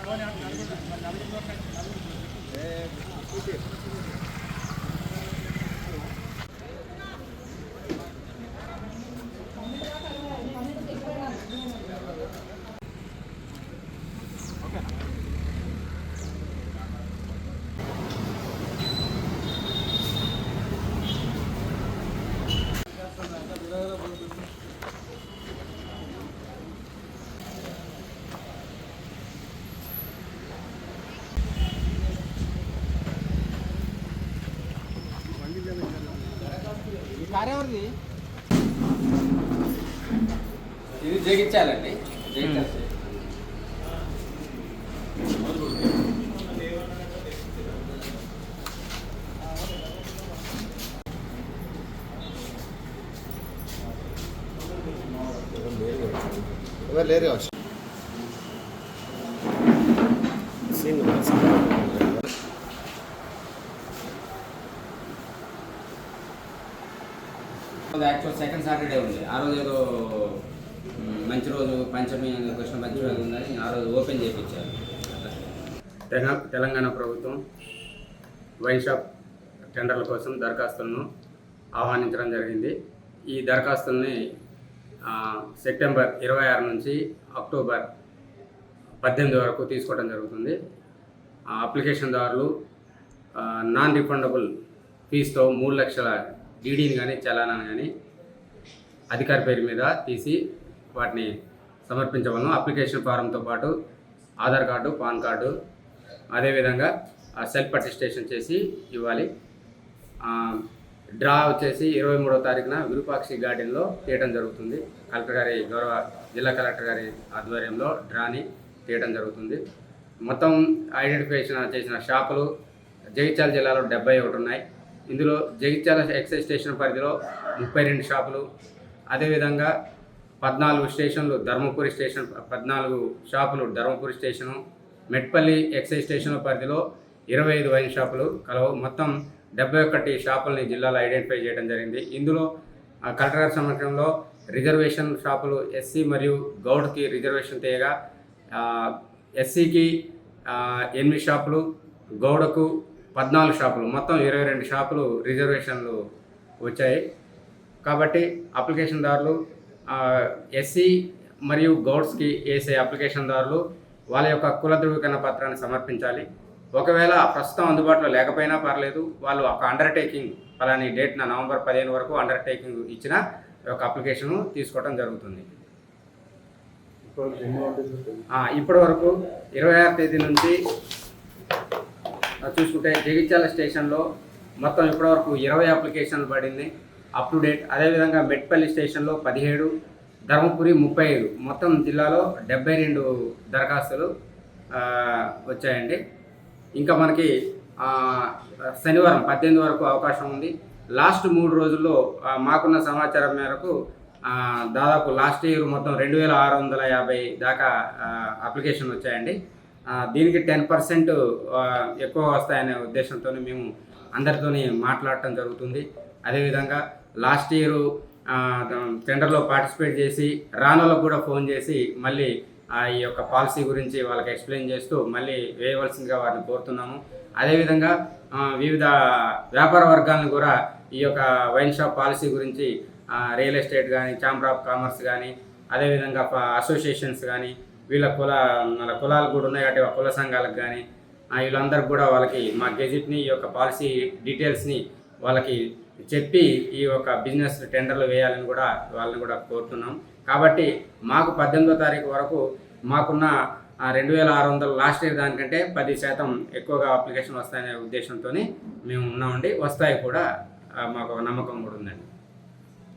నలభై నలభై ఇది జగించాలండి జగించాలి ఎవరు లేరు కావచ్చు. యాక్చువల్ సెకండ్ సాటర్డే ఉంది. ఆ రోజు ఏదో మంచి రోజు పంచమి కృష్ణ పంచమి ఉందని ఆ రోజు ఓపెన్ చేయించారు తెలంగాణ ప్రభుత్వం వైన్ షాప్ టెండర్ల కోసం దరఖాస్తులను ఆహ్వానించడం జరిగింది. ఈ దరఖాస్తుల్ని సెప్టెంబర్ ఇరవై ఆరు నుంచి అక్టోబర్ పద్దెనిమిది వరకు తీసుకోవడం జరుగుతుంది. అప్లికేషన్ దారులు నాన్ రిఫండబుల్ ఫీజుతో మూడు లక్షల డీడీని కానీ చలానాన్ని కానీ అధికారి పేరు మీద తీసి వాటిని సమర్పించవలను. అప్లికేషన్ ఫారంతో పాటు ఆధార్ కార్డు పాన్ కార్డు అదేవిధంగా ఆ సెల్ఫ్ అటెస్టేషన్ చేసి ఇవ్వాలి. డ్రా వచ్చేసి ఇరవై మూడో తారీఖున విరూపాక్షి గార్డెన్లో తీయటం జరుగుతుంది. కలెక్టర్ గారి గౌరవ జిల్లా కలెక్టర్ గారి ఆధ్వర్యంలో డ్రాని తీయటం జరుగుతుంది. మొత్తం ఐడెంటిఫికేషన్ చేసిన షాపులు జగిత్యాల జిల్లాలో డెబ్బై ఒకటి ఉన్నాయి. ఇందులో జగిత్యాల ఎక్సైజ్ స్టేషన్ పరిధిలో ముప్పై రెండు షాపులు. అదేవిధంగా పద్నాలుగు స్టేషన్లు ధర్మపురి స్టేషన్ పద్నాలుగు షాపులు Dharmapuri station Metpalli excise station పరిధిలో ఇరవై ఐదు వైన్ షాపులు కలవు. మొత్తం డెబ్బై ఒకటి షాపుల్ని జిల్లాలో ఐడెంటిఫై చేయడం జరిగింది. ఇందులో కలెక్టర్ గారి సమక్షంలో రిజర్వేషన్ షాపులు ఎస్సీ మరియు గౌడ్కి రిజర్వేషన్ తీయగా ఎస్సీకి ఎనిమిది షాపులు గౌడకు పద్నాలుగు షాపులు. మొత్తం ఇరవై రెండు షాపులు రిజర్వేషన్లు వచ్చాయి. కాబట్టి అప్లికేషన్దారులు ఎస్సీ మరియు గౌడ్స్కి వేసే అప్లికేషన్దారులు వాళ్ళ యొక్క కుల ధృవీకరణ పత్రాన్ని సమర్పించాలి. ఒకవేళ ప్రస్తుతం అందుబాటులో లేకపోయినా పర్లేదు వాళ్ళు ఒక అండర్టేకింగ్ ఫలాని డేట్న నవంబర్ పదిహేను వరకు అండర్టేకింగ్ ఇచ్చిన ఒక అప్లికేషన్ తీసుకోవడం జరుగుతుంది. ఇప్పటి వరకు ఇరవై ఆరు తేదీ నుంచి చూసుకుంటే జగిత్యాల స్టేషన్లో మొత్తం ఇప్పటివరకు ఇరవై అప్లికేషన్లు పడింది. అప్ టు డేట్ అదేవిధంగా మెట్పల్లి స్టేషన్లో పదిహేడు ధర్మపురి ముప్పై ఐదు. మొత్తం జిల్లాలో డెబ్బై రెండు దరఖాస్తులు వచ్చాయండి. ఇంకా మనకి శనివారం పద్దెనిమిది వరకు అవకాశం ఉంది. లాస్ట్ మూడు రోజుల్లో మాకున్న సమాచారం మేరకు దాదాపు లాస్ట్ ఇయర్ మొత్తం రెండు వేల ఆరు వందల యాభై దాకా అప్లికేషన్ వచ్చాయండి. దీనికి టెన్ పర్సెంట్ ఎక్కువ వస్తాయనే ఉద్దేశంతో మేము అందరితోని మాట్లాడటం జరుగుతుంది. అదేవిధంగా లాస్ట్ ఇయర్ టెండర్లో పార్టిసిపేట్ చేసి రానలో కూడా ఫోన్ చేసి మళ్ళీ ఆ ఈ యొక్క పాలసీ గురించి వాళ్ళకి ఎక్స్ప్లెయిన్ చేస్తూ మళ్ళీ వేయవలసిందిగా వారిని కోరుతున్నాము. అదేవిధంగా వివిధ వ్యాపార వర్గాలను కూడా ఈ యొక్క వైన్ షాప్ పాలసీ గురించి రియల్ ఎస్టేట్ కానీ ఛాంబర్ ఆఫ్ కామర్స్ కానీ అదేవిధంగా ప- అసోసియేషన్స్ కానీ వీళ్ళ కుల వాళ్ళ కులాలు కూడా ఉన్నాయి. కాబట్టి కుల సంఘాలకు కానీ వీళ్ళందరికీ కూడా వాళ్ళకి మా గెజిట్ని ఈ యొక్క పాలసీ డీటెయిల్స్ని వాళ్ళకి చెప్పి ఈ యొక్క బిజినెస్ టెండర్లు వేయాలని కూడా వాళ్ళని కూడా కోరుతున్నాం. కాబట్టి మాకు పద్దెనిమిదో తారీఖు వరకు మాకున్న రెండు వేల ఆరు వందలు లాస్ట్ ఇయర్ దానికంటే పది శాతం ఎక్కువగా అప్లికేషన్ వస్తాయనే ఉద్దేశంతో మేము ఉన్నామండి. వస్తాయి కూడా మాకు ఒక నమ్మకం కూడా ఉందండి.